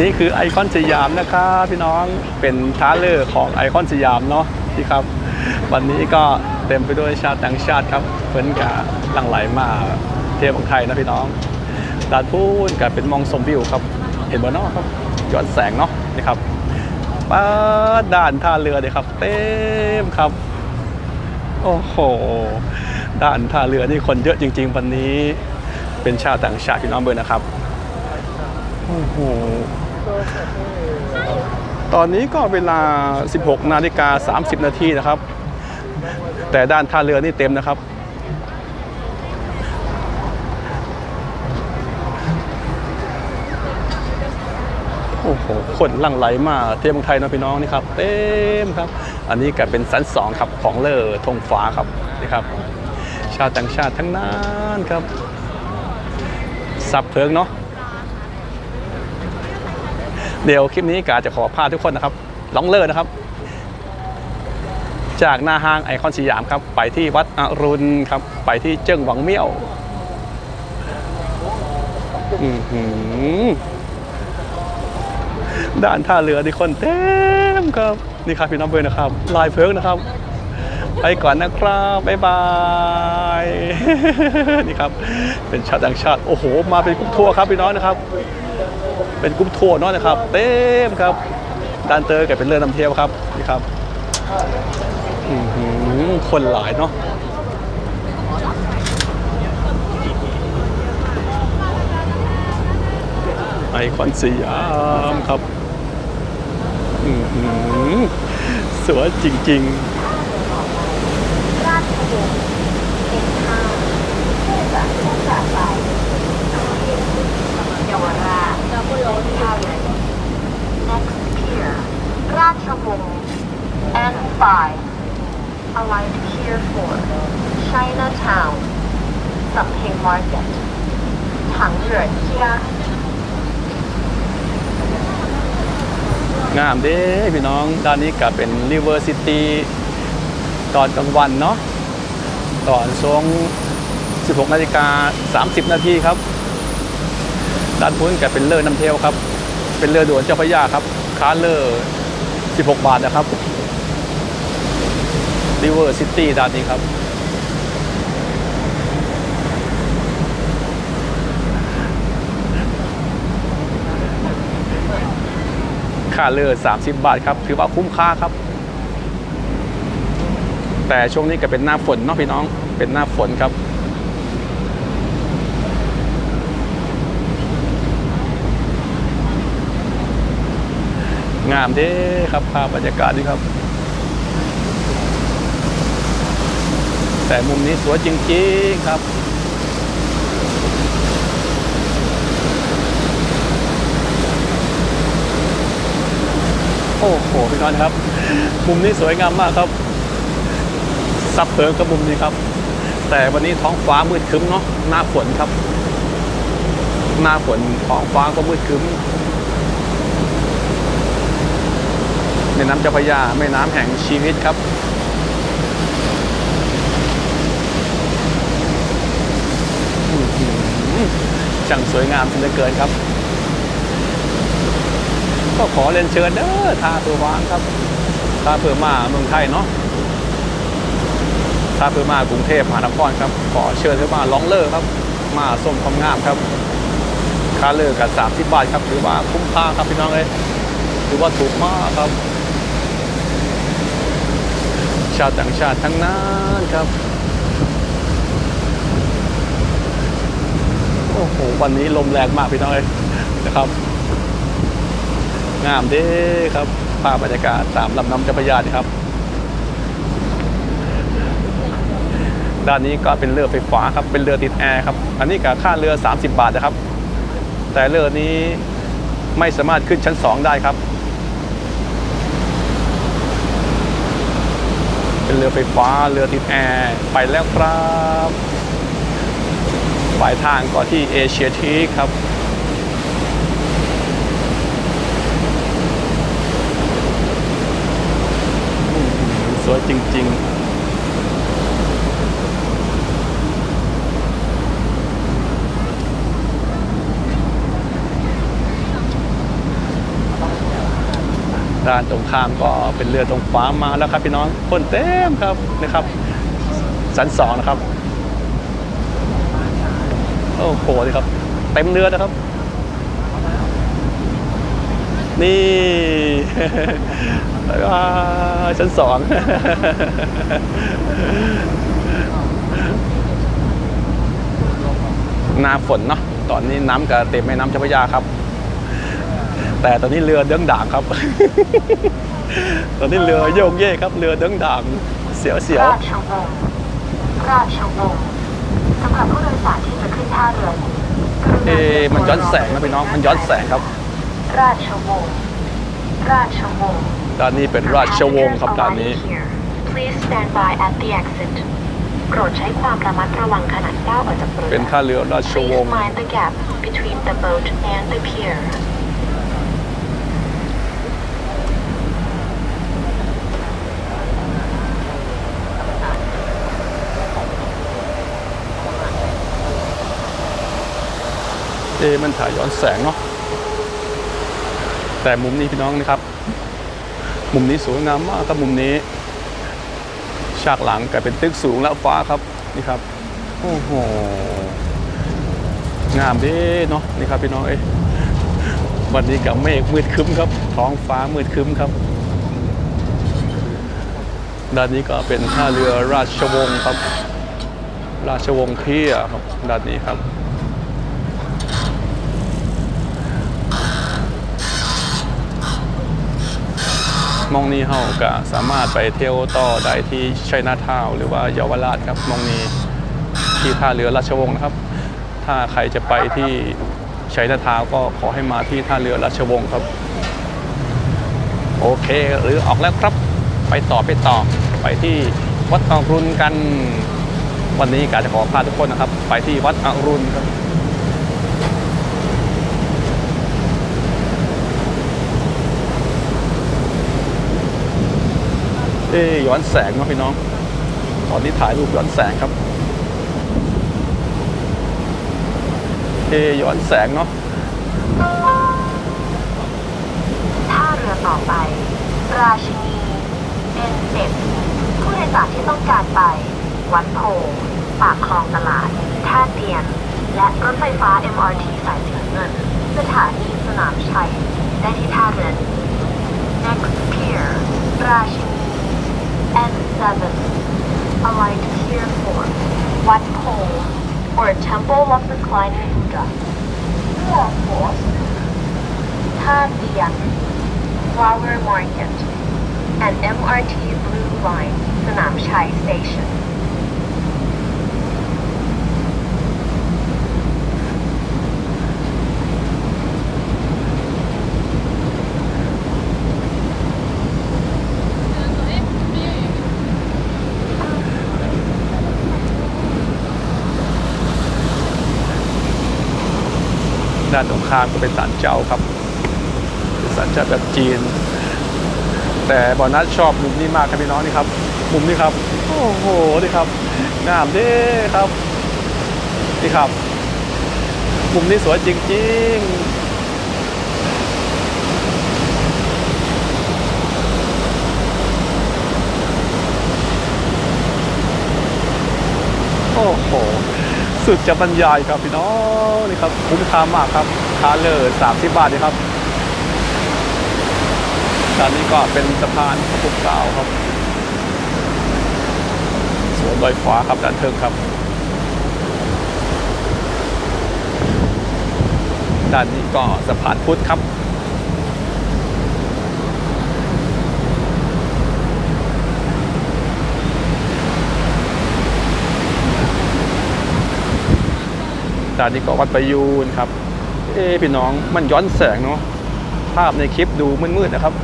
นี่คือไอคอนสยามนะครับพี่น้องเป็นท้าเลอร์ของไอคอนสยามเนาะพี่ครับ วันนี้ก็เต็มไปด้วยชาติต่างชาติครับเพิ่นกะหลั่งไหลมาเที่ยวของไทยนะพี่น้องดานพูนกับเป็นมองชมวิวครับ เห็นบ่เนาะครับย้อนแสงเนาะนี่ครับป้าดด่านท่าเรือเลยครับ เต็มครับ โอ้โหด่านท่าเรือนี่คนเยอะจริง ๆ วันนี้ เป็นชาวต่างชาติพี่น้องเบอร์นะครับโอ้โห ตอนนี้ก็เวลา 16 นาฬิกา 30 นาทีนะครับ แต่ด้านท่าเรือนี่เต็มนะครับ โอ้โห คนลั่งไหลมาเที่ยวเมืองไทยนะพี่น้องนี่ครับ เต็มครับ อันนี้ก็เป็นสันสองครับของเลอธงฟ้าครับนี่ครับ ชาวต่างชาติทั้งนั้นครับ สับเพิงเนาะ เดี๋ยวคลิปนี้กาจะขอพาทุกคนนะครับล่องเลิศนะครับ จากหน้าห้างไอคอนสยามครับ ไปที่วัดอรุณครับ ไปที่เจิ้งหวังเมี่ยวด้านท่าเรือนี่คนเต็มครับนี่ครับพี่น้องเบอร์นะครับ ลายเพิงนะครับ ไปก่อนนะครับบ๊ายบายนี่ครับ เป็นชาวต่างชาติ โอ้โห มาเป็นกรุ๊ปทัวร์ครับพี่น้องนะครับ เป็นกรุ๊ปทัวร์เนาะนะครับ เต็มครับดานเตอร์กับเป็นเรือนำเที่ยวครับนี่ครับหือคนหลายเนาะไอคอนสยามครับหือสวยจริงราชวงศ์เอกห้าจากผู้กาไปเยาวรา ง next pier ราชวงศ์ N5 Alight pier 4 Chinatown สำเพ็ง Market ถังเหรินเจียๆงามเด้พี่น้อง ด้านนี้ก็เป็น River City ตอนกลางวันเนาะตอนช่วง 16 นาฬิกา 30 นาทีครับ ด้านพุ้นก็เป็นเรือน้ำเที่ยวครับ เป็นเรือด่วนเจ้าพระยาครับ ค้าเรือ16 บาทนะครับ River City ด้านนี้ครับค่าเรือ30 บาทครับ ถือว่าคุ้มค่าครับ แต่ช่วงนี้ก็เป็นหน้าฝนเนาะพี่น้อง เป็นหน้าฝนครับ งามเด้ครับภาพบรรยากาศดีครับ แต่มุมนี้สวยจริงๆครับโอ้โหพี่น้องครับ มุมนี้สวยงามมากครับ ซับเพิงกับมุมนี้ครับ แต่วันนี้ท้องฟ้ามืดครึ้มเนาะหน้าฝนครับ หน้าฝนท้องฟ้าก็มืดครึ้มแม่น้ำเจ้าพระยาแม่น้ำแห่งชีวิตครับ ช่างสวยงามเสยเหลือเกินครับ ก็ขอเรียนเชิญเด้อท่าเพื่อวางครับท่าเพื่อมาเมืองไทยเนาะท่าเพื่อมากรุงเทพมหานครครับ ขอเชิญเพื่อมาล้องเลอร์ครับ มาส้มความงามครับค่าเลอกับ30บาทครับ ถือว่าคุ้มค่าครับพี่น้องเลยถือว่าถูกมากครับ ชาวต่างชาติทั้งนั้นครับ โอ้โห วันนี้ลมแรงมากพี่น้อยนะครับ งามเด้ครับภาพบรรยากาศตามลำน้ำเจ้าพระยาครับ ด้านนี้ก็เป็นเรือไฟฟ้าครับ เป็นเรือติดแอร์ครับ อันนี้กับค่าเรือ 30 บาทนะครับ แต่เรือนี้ไม่สามารถขึ้นชั้น 2 ได้ครับ เป็นเรือไฟฟ้าเรือติดแอร์ไปแล้วครับปลายทางก่อนที่เอเชียทีครับสวยจริง ๆ ด้านตรงข้ามก็เป็นเรือตรงฟ้ามาแล้วครับพี่น้องคนเต็มครับนะครับสันสองนะครับโอ้โหนี่ครับ เต็มเรือนะครับ นี่ว้าชั้นสองหน้าฝนเนาะตอนนี้น้ำกับเต็มแม่น้ำเจ้าพระยาครับ แต่ตอนนี้เรือเดืองด่างครับ ตอนนี้เรือโยกเย่ครับ เรือเดืองด่าง เสียวเสียวราชวงศ์ราชวงศ์สำหรับผู้โดยสารที่จะขึ้นท่าเรือนี้กรุณาเอ๊ะมันย้อนแสงนะพี่น้อง มันย้อนแสงครับ ราชวงศ์ราชวงศ์ด้านนี้เป็นราชวงศ์ครับด้านนี้ Please stand by at the exit โปรดใช้ความระมัดระวังขณะก้าวออกจากเรือเป็นท่าเรือราชว Please งศ์ mind the gap between the boat and the pier เอมันถ่ายย้อนแสงเนาะแต่มุมนี้พี่น้องนะครับ มุมนี้สวยงามมากครับมุมนี้ ฉากหลังกลายเป็นตึกสูงแล้วฟ้าครับนี่ครับโอ้โหงามด้เนาะนี่ครับพี่น้องเอ้วันนี้กับเมฆมืดคึ้มครับ ท้องฟ้ามืดคึ้มครับด้านนี้ก็เป็นท่าเรือราชวงศ์ครับ ราชวงศ์เพียครับด้านนี้ครับ มองนี้เฮาก็สามารถไปเที่ยวต่อได้ที่ชัยนาทาวหรือว่าเยาวราชครับมองนี้ที่ท่าเรือราชวงศ์นะครับ ถ้าใครจะไปที่ชัยนาทาวก็ขอให้มาที่ท่าเรือราชวงศ์ครับ โอเคหรือออกแล้วครับ ไปต่อไปต่อไปที่วัดอรุณกัน วันนี้กาจะขอพาทุกคนนะครับ ไปที่วัดอรุณครับ เอ้ยย้อนแสงนาะพี่น้อง ตอนนี้ถ่ายรูปย้อนแสงครับ เอ้ยย้อนแสงเนาะท่าเรือต่อไป ราชินี N7 ผู้โดยสารที่ต้องการไป วัดโพธิ์ปากคลองตลาด ท่าเตียน และรถไฟฟ้า MRT สายสีเงิน สถานีสนามชัย ได้ที่ท่าเรือนี้ Next pier ราชินี N7 Alight Pier 4วัดโพธิ์ or Temple of Reclining Buddha ท่าเตียน Flower Market and MRT Blue Line สนามชัย Station ด้านตรงข้ามก็เป็นศาลเจ้าครับเป็นศาลเจ้าแบบจีน แต่บอนัสชอบมุมนี้มากครับพี่น้องนี่ครับ มุมนี้ครับ โอ้โหนี่ครับงามเด้ครับนี่ครับ มุมนี้สวยจริงๆโอ้โห สุดจะบรรยายครับพี่น้องนี่ครับคุ้มค่ามากครับคาเลอร์สามสิบบาทนี่ครับด้านนี้ก็เป็นสะพานพระพุทธเกล้าครับสวนลอยฟ้าครับด้านเทิงครับด้านนี้ก็สะพานพุทธครับ ด้านนี้ก็วัดประยูนครับ เอ้พี่น้องมันย้อนแสงเนาะภาพในคลิปดูมืดๆนะครับ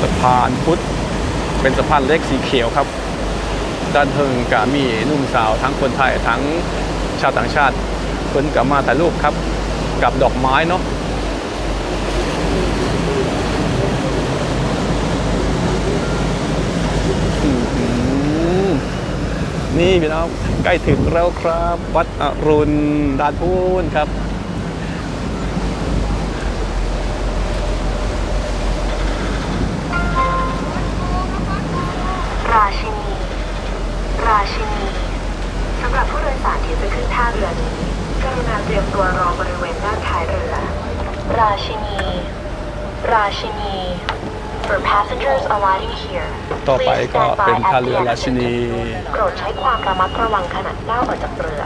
สะพานพุทธเป็นสะพานเล็กสีเขียวครับ ด้านเทิงกามีนุ่มสาวทั้งคนไทยทั้งชาวต่างชาติเพิ่นกับมาถ่ายรูปครับ กับดอกไม้เนาะ อื้อหือ นี่พี่น้องใกล้ถึงแล้วครับ วัดอรุณดานพูนครับ Rashini. For passengers alighting here, ต่อไปก็เป็นท่าเรือราชินีโปรดใช้ความระมัดระวังขณะก้าวออกจากเรือ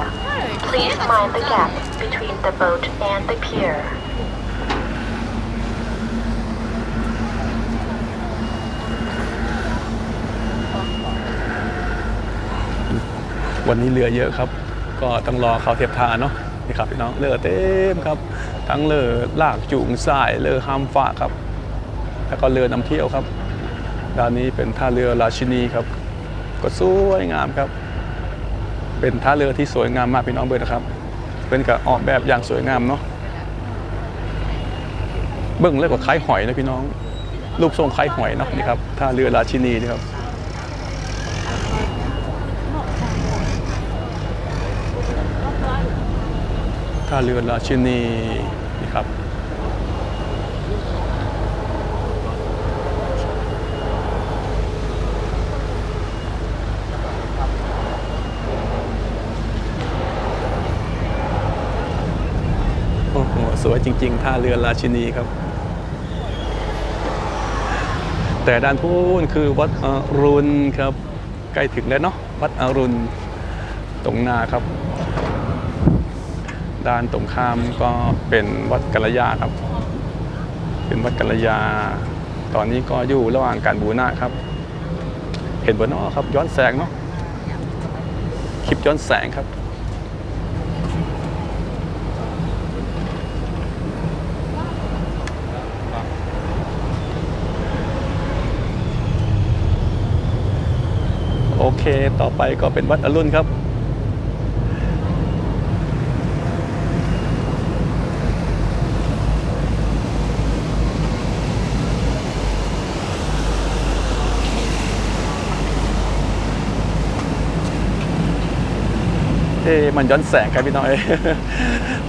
Please mind the gap between the boat and the pier. วันนี้เรือเยอะครับ ก็ต้องรอเขาเทียบท่าเนาะนี่ครับพี่น้องเรือเต็มครับ ทั้งเรือลากจูงสายเรือห้ามฟ้าครับ แล้วก็เรือนำเที่ยวครับ ด้านนี้เป็นท่าเรือราชินีครับ ก็สวยงามครับ เป็นท่าเรือที่สวยงามมากพี่น้องเบิร์นะครับ เป็นกับออกแบบอย่างสวยงามเนาะเบื้องเรียกว่าคล้ายหอยนะพี่น้อง รูปทรงคล้ายหอยเนาะนี่ครับท่าเรือราชินีนี่ครับท่าเรือราชินีนี่ครับ สวยจริง ๆ ท่าเรือราชินีครับ แต่ด้านพูนคือวัดอรุณครับใกล้ถึงแล้วเนาะวัดอรุณตรงหน้าครับ ด้านตรงข้ามก็เป็นวัดกัลยาครับ เป็นวัดกัลยา ตอนนี้ก็อยู่ระหว่างการบูรณะครับ เห็นบนนอครับย้อนแสงเนาะคลิปย้อนแสงครับ โอเค ต่อไปก็เป็นวัดอรุณครับ เอ๊มันย้อนแสงครับพี่น้อย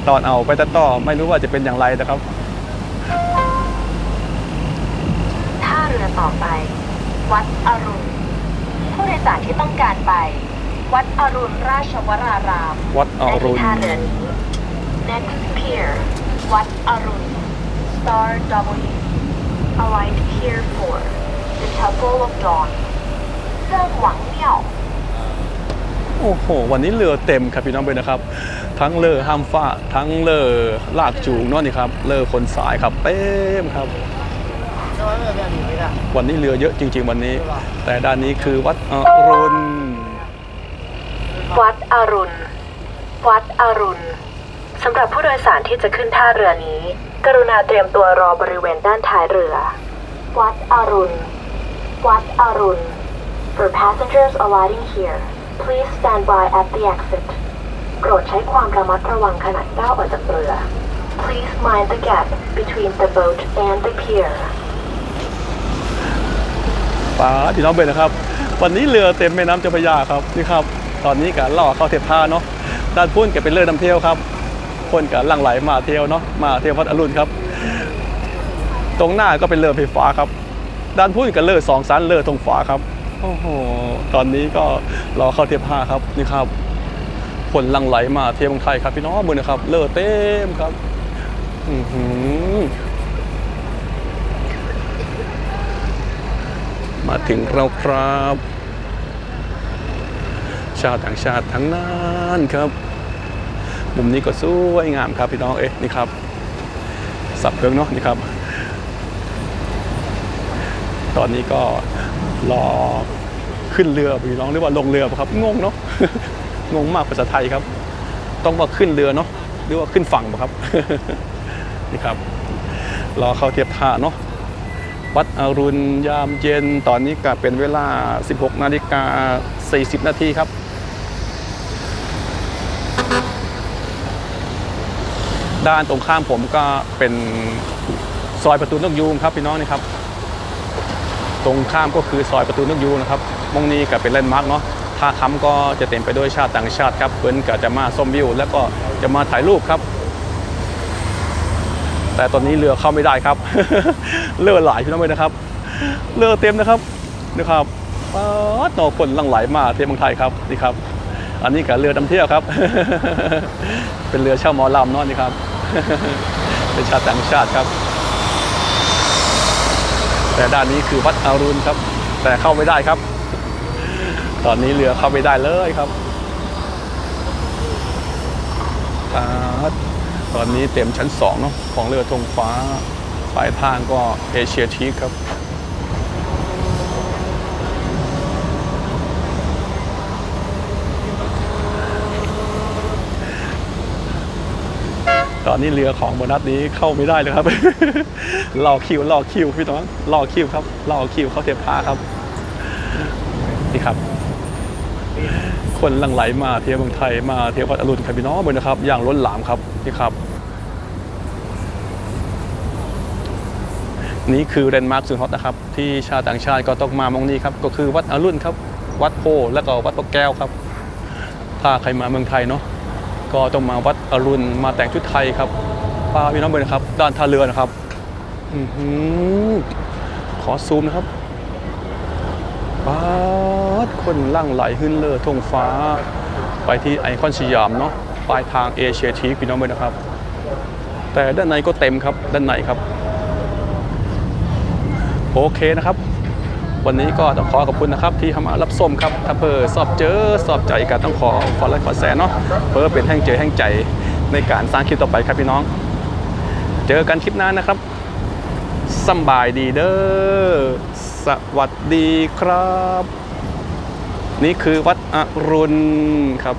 ตอนเอาไปตัดต่อไม่รู้ว่าจะเป็นอย่างไรนะครับ ท่าเรือต่อไป วัดอรุณ สารที่ต้องการไป วัดอรุณราชวรารามวัดอรุณได้ที่ท่าเรือนี้ next pier วัดอรุณ star W alight pier 4 the temple of dawn เซิงหวังเมี่ยวโอ้โห วันนี้เรือเต็มครับพี่น้องเบนนะครับ ทั้งเรือห้ามฟ้า ทั้งเรือลากจูงเนาะนี่ครับ เรือคนสายครับเต็มครับ วันนี้เรือเยอะจริง ๆ วันนี้ แต่ด้านนี้คือวัดอรุณ วัดอรุณ วัดอรุณสำหรับผู้โดยสารที่จะขึ้นท่าเรือนี้ กรุณาเตรียมตัวรอบริเวณด้านท้ายเรือ วัดอรุณ วัดอรุณ For passengers alighting here please stand by at the exit โปรดใช้ความระมัดระวังขณะก้าวออกจากเรือ Please mind the gap between the boat and the pier ป้าพี่น้องเบนนะครับ วันนี้เรือเต็มแม่น้ำเจ้าพระยาครับนี่ครับ ตอนนี้การล่อเข้าเทียบท่าเนาะด้านพุ่นก็เป็นเรือนำเที่ยวครับ คนก็หลั่งไหลมาเที่ยวเนาะมาเที่ยววัดอรุณครับ ตรงหน้าก็เป็นเรือไฟฟ้าครับ ด้านพุ่นก็เรือสองสันเรือธงฟ้าครับโอ้โหตอนนี้ก็รอเข้าเทียบท่าครับนี่ครับคนหลั่งไหลมาเที่ยวเมืองไทยครับพี่น้องมือนะครับเรือเต็มครับอื้อหือ มาถึงเราครับ ชาวต่างชาติทั้งนั้นครับ มุมนี้ก็สวยงามครับพี่น้องเอ๊ะนี่ครับ สับเครื่องเนาะนี่ครับ ตอนนี้ก็รอขึ้นเรือพี่น้องหรือว่าลงเรือปะครับงงเนาะงงมากภาษาไทยครับ ต้องว่าขึ้นเรือเนาะหรือว่าขึ้นฝั่งปะครับนี่ครับรอเข้าเทียบท่าเนาะ วัดอรุณยามเย็นตอนนี้ก็เป็นเวลา 16 นาฬิกา 40 นาทีครับ ด้านตรงข้ามผมก็เป็นซอยประตูนกยูงครับพี่น้องนี่ครับ ตรงข้ามก็คือซอยประตูนกยูงนะครับมองนี้ก็เป็นแลนด์มาร์กเนาะท่าค้ำก็จะเต็มไปด้วยชาติต่างชาติครับเพื่อนก็จะมาชมวิว แล้วก็จะมาถ่ายรูปครับ แต่ตอนนี้เรือเข้าไม่ได้ครับ เรือหลายพี่น้องเลยนะครับ เรือเต็มนะครับนะครับต่อคนลังไหลมาเที่ยวเมืองไทยครับนี่ครับ อันนี้กับเรือดำเที่ยวครับ เป็นเรือเช่าหมอลำเนาะนี่ครับ เป็นชาติต่างชาติครับ แต่ด้านนี้คือวัดอรุณครับ แต่เข้าไม่ได้ครับ ตอนนี้เรือเข้าไม่ได้เลยครับอ่า ตอนนี้เต็มชั้นสองเนาะของเรือธงฟ้าปลายทางก็เอเชียทีครับ ตอนนี้เรือของโบนัสนี้เข้าไม่ได้เลยครับ รอคิวรอคิวพี่น้องรอคิวครับรอคิวเข้าเทียบท่าครับนี่ครับคนหลั่งไหลมาเที่ยวเมืองไทยมาเที่ยววัดอรุณครับพี่น้องเลยนะครับ อย่างล้นหลามครับ นี่ครับ นี่คือแลนมาร์คสุดฮอตนะครับ ที่ชาวต่างชาติก็ต้องมามองนี้ครับ ก็คือวัดอรุณครับ วัดโพและก็วัดพระแก้วครับ ถ้าใครมาเมืองไทยเนาะก็ต้องมาวัดอรุณมาแต่งชุดไทยครับพาพี่น้องไปนะครับ ด้านท่าเรือนะครับอือหือขอซูมนะครับป๊าดคนลั่งไหลขึ้นเลอทงฟ้า ไปที่ไอคอนสยามเนาะ ปลายทางเอเชียทีพี่น้องไปนะครับ แต่ด้านในก็เต็มครับด้านในครับ โอเคนะครับ วันนี้ก็ต้องขอขอบคุณนะครับ ที่เขามารับส้มครับ ถ้าเพื่อสอบเจอสอบใจกันต้องขอขอไลค์ขอแสนเนาะเพื่อเป็นแห่งเจอแห่งใจในการสร้างคลิปต่อไปครับพี่น้อง เจอกันคลิปหน้านะครับสบายดีเด้อสวัสดีครับ นี่คือวัดอรุณครับ